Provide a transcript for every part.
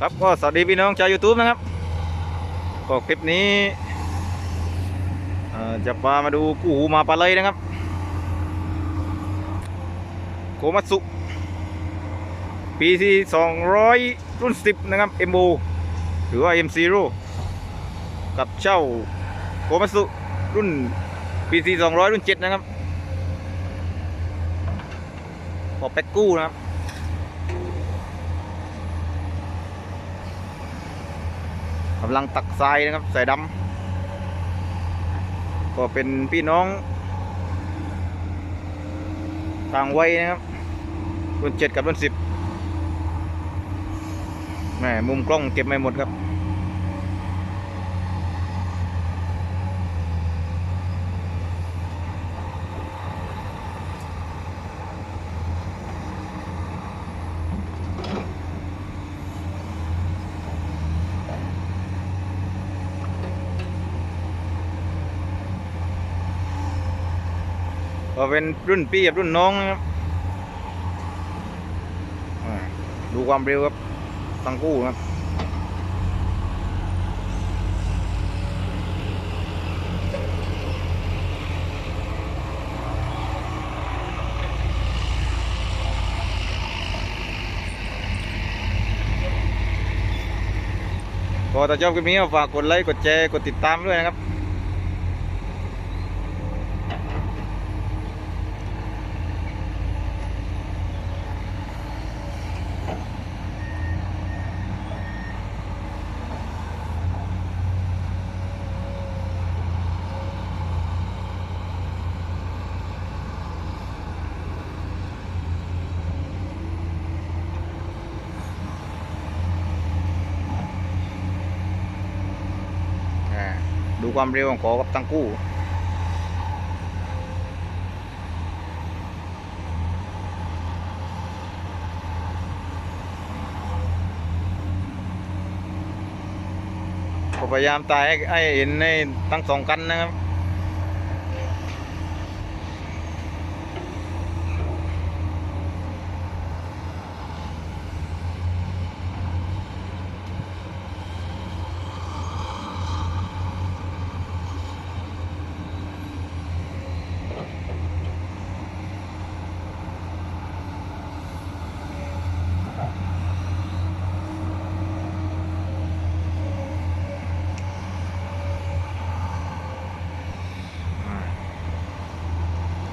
ครับก็สวัสดีพี่น้องชาว YouTube นะครับ ก็คลิปนี้จะพามาดูกูหูมาปลาเลยนะครับ โคมัตสุ ปีที่200รุ่น10นะครับ MO หรือว่า M0 กับเจ้าโคมัตสุรุ่นปีที่200รุ่น7นะครับพอแพ็กกู้นะครับ กำลังตักทรายนะครับใส่ดำก็เป็นพี่น้องต่างวัยนะครับรุ่นเจ็ดกับรุ่นสิบแหมมุมกล้องเก็บไม่หมดครับ ก็เป็นรุ่นพี่กับรุ่นน้องนะครับดูความเร็วครับทั้งคู่ครับก็ถ้าชอบคลิปนี้ฝากกดไลค์กดแชร์กดติดตามด้วยนะครับ อ่า ดูความเร็วของขอกับตั้งกู้พยายามตายให้ให้เห็นในทั้งสองกันนะครับ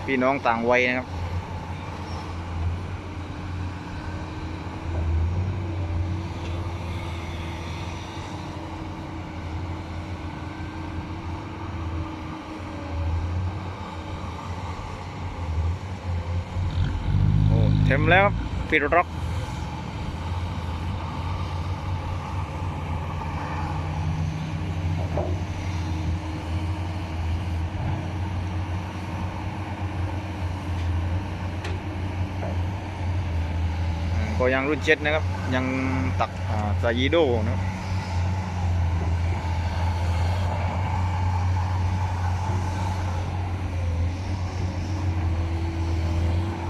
พี่น้องต่างวัยนะครับ โอ้เต็มแล้วปิดล็อก ก็ยังรุ่นเจ็ดนะครับ ยังตักอ่าซายิโดนะครับ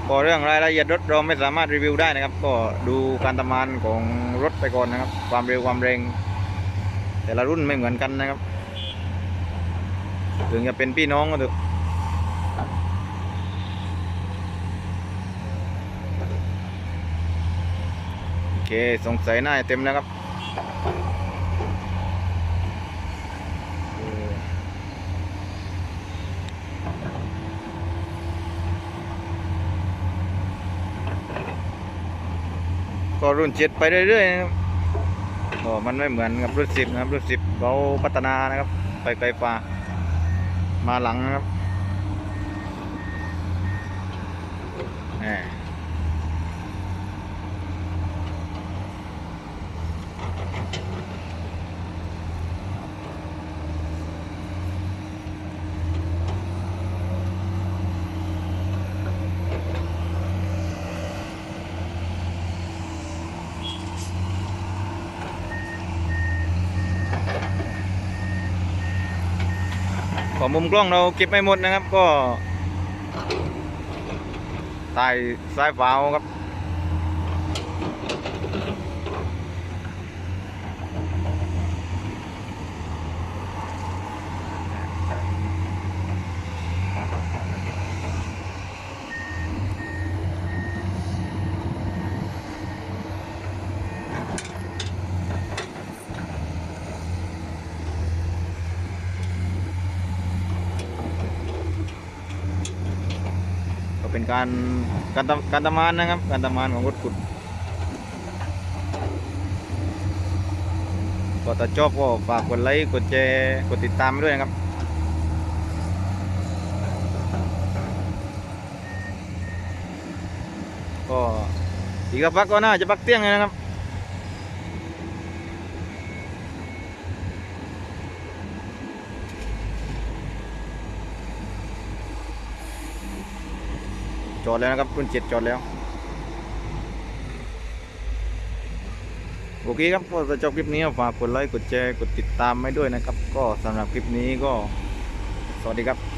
ก็เรื่องรายละเอียดรถเราไม่สามารถรีวิวได้นะครับ ก็ดูการทำงานของรถไปก่อนนะครับ ความเร็วความแรง แต่ละรุ่นไม่เหมือนกันนะครับ ถึงจะเป็นพี่น้องก็เถอะ เคสงสัยหน้าเต็มแล้วครับก็รุ่นเจ็ดไปเรื่อยๆนะครับก็มันไม่เหมือนกับรุ่นสิบนะครับ รุ่นสิบเขาพัฒนานะครับ ไปไกลฟ้ามาหลังนะครับแขอมุมกล้องเราเก็บไม่หมดนะครับก็ใส่สายฝาวครับ ป็นการการการตามานนะครับ การตามานของรถขุดก็ถ้าชอบก็ฝากกดไลค์กดแชร์กดติดตามด้วยนะครับก็อีกสักพักก็น่าจะพักเที่ยงนะครับ อดแล้วนะครับรุ่นเจ็ดจอดแล้ว โอเคครับก็จะจบคลิปนี้ฝากกดไลค์กดแชร์กดติดตามไว้ด้วยนะครับ ก็สำหรับคลิปนี้ก็สวัสดีครับ